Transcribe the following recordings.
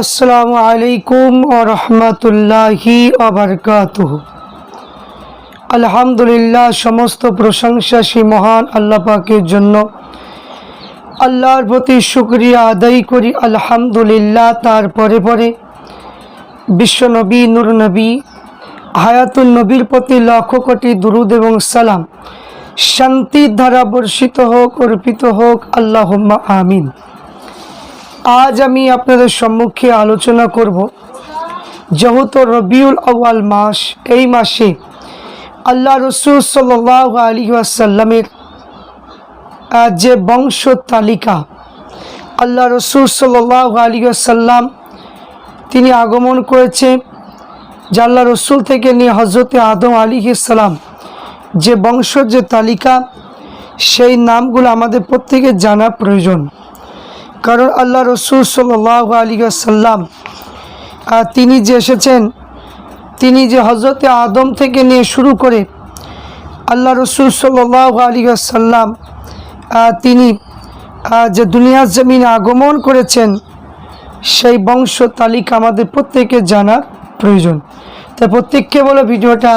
আসসালামু আলাইকুম রহমতুল্লাহি আলহামদুলিল্লাহ, সমস্ত প্রশংসা সেই মহান আল্লাহ পাকের জন্য। আল্লাহর প্রতি শুক্রিয়া আদায় করি, আলহামদুলিল্লাহ। তার পরে পরে বিশ্বনবী, নুরনবী হায়াতুল নবীর প্রতি লক্ষ কোটি দুরুদ এবং সালাম। শান্তির ধারা বর্ষিত হোক, অর্পিত হোক আল্লাহ আমিন। আজ আমি আপনাদের সম্মুখে আলোচনা করব যেহেতু রবিউল আউয়াল মাস, এই মাসে আল্লাহ রসুল সাল্লাহ আলী আসাল্লামের যে বংশ তালিকা, আল্লাহ রসুল সাল্লাহ আলী আসাল্লাম তিনি আগমন করেছে আল্লাহ রসুল থেকে নিয়ে হজরতে আদম আলী সালাম যে বংশর যে তালিকা, সেই নামগুলো আমাদের প্রত্যেকের জানা প্রয়োজন। কারণ আল্লাহ রসুল সাল্লাহ আলী সাল্লাম তিনি যে এসেছেন, তিনি যে হজরতে আদম থেকে নিয়ে শুরু করে আল্লাহ রসুল সাল্লাহ আলী সাল্লাম তিনি যে দুনিয়ার জমিনে আগমন করেছেন, সেই বংশ তালিকা আমাদের প্রত্যেকের জানার প্রয়োজন। তাই প্রত্যেককে বলে ভিডিওটা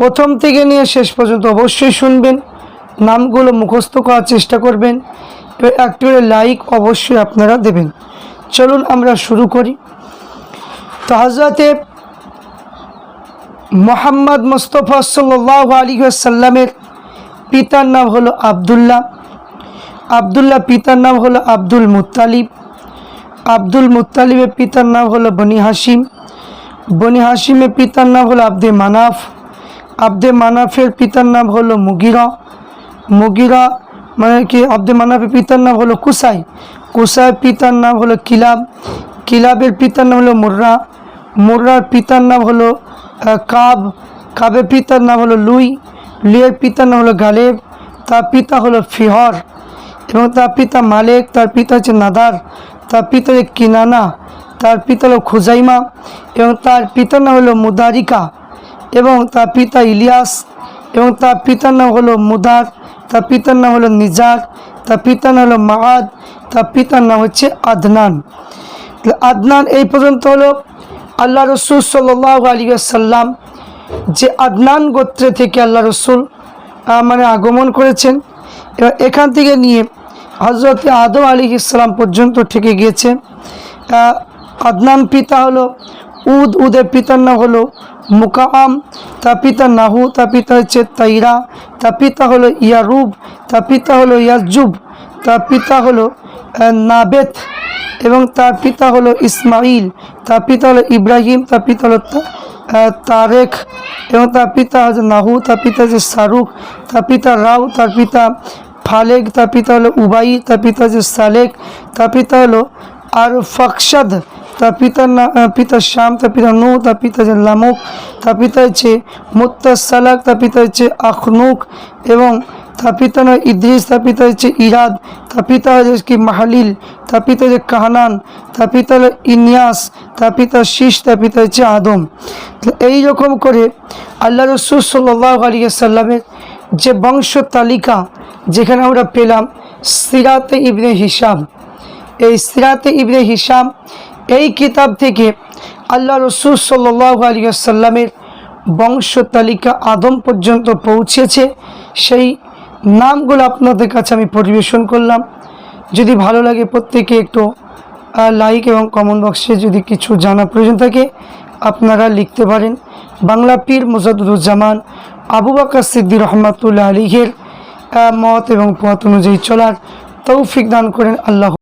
প্রথম থেকে নিয়ে শেষ পর্যন্ত অবশ্যই শুনবেন, নামগুলো মুখস্থ করার চেষ্টা করবেন একটি লাইক অবশ্যই আপনারা দেবেন। চলুন আমরা শুরু করি। তো হজরতে মোহাম্মদ মুস্তফা সাল্লাহ আলী সাল্লামের পিতার নাম হলো আবদুল্লাহ। আবদুল্লাহ পিতার নাম হলো আব্দুল মুত্তালিব। আব্দুল মুত্তালিবের পিতার নাম হলো বনি হাসিম বনি হাসিমের পিতার নাম হলো আব্দে মানাফ। আব্দে মানাফের পিতার নাম হলো মুগিরা। মুগিরা মানে কি? আব্দে মানাফের পিতার নাম হলো কুসাই। কুসাইয়ের পিতার নাম হলো কিলাব। কিলাবের পিতার নাম হলো মুর্রা। মুর্রার পিতার নাম হলো কাব। কাবের পিতার নাম হলো লুই। লুইয়ের পিতার নাম হলো গালেব। তার পিতা হলো ফিহর। এবং তার পিতা মালেক। তার পিতা হচ্ছে নাদার। তার পিতা হচ্ছে কিনানা। তার পিতা হলো খুজাইমা। এবং তার পিতার নাম হলো মুদারিকা। এবং তার পিতা ইলিয়াস, এবং তার পিতার নাম হলো মুদার, তার পিতার নাম হলো নিজার, তার পিতার নাম হলো মাহাদ তার পিতার নাম হচ্ছে আদনান। আদনান এই পর্যন্ত হলো আল্লাহ রসুল সাল্লাহ আলী সাল্লাম যে আদনান গোত্রে থেকে আল্লাহ রসুল মানে আগমন করেছেন। এবার এখান থেকে নিয়ে হজরত আদম আলী ইসলাম পর্যন্ত থেকে গিয়েছে। আদনান পিতা হলো উদ, উদের পিতার নাম হলো মুকাম তার পিতা নাহু তার পিতা হচ্ছে তাইরা তার পিতা হলো ইয়ারুব তার পিতা হলো ইয়াজুব তার পিতা হলো নাবেত এবং তার পিতা হলো ইসমাইল তার পিতা হলো ইব্রাহিম তার পিতা হলো তারেক এবং তার পিতা হচ্ছে নাহু তার পিতা হচ্ছে শাহরুখ তার পিতা রাও তার পিতা ফালেক তার পিতা হলো উবাই তার পিতা হচ্ছে সালেক তার পিতা হলো আর ফকসাদ তার পিতার না আহ, পিতা শ্যাম তার পিতা নু তার পিতা হচ্ছে লামুক তার পিতা হচ্ছে মুত্তাসালাক তার পিতা হচ্ছে আখনুক এবং তার পিতা নয় ইদ্রিস তার পিতা হচ্ছে ইরাদ তার পিতা হচ্ছে কি মাহালিল তার পিতা হচ্ছে কাহানান তার পিতা ইনিয়াস তার পিতা শীষ তার পিতা হচ্ছে আদম এই রকম করে আল্লাহ রসুল সাল্লাহ আলী সাল্লামের যে বংশ তালিকা যেখানে আমরা পেলাম সিরাতে ইবনে হিসাম এই সিরাতে ইবনে হিসাম এই কিতাব থেকে আল্লাহ রসুল সাল্লাহ আলী সাল্লামের বংশ তালিকা আদম পর্যন্ত পৌঁছেছে। সেই নামগুলো আপনাদের কাছে আমি পরিবেশন করলাম। যদি ভালো লাগে প্রত্যেকে একটু লাইক এবং কমেন্ট বক্সে যদি কিছু জানা প্রয়োজন থাকে, আপনারা লিখতে পারেন। বাংলা পীর মুজাদুজ্জামান আবু বাকর সিদ্দি রহমাতুল্লাহ আলীহের মত এবং পথ অনুযায়ী চলার তৌফিক দান করেন আল্লাহ।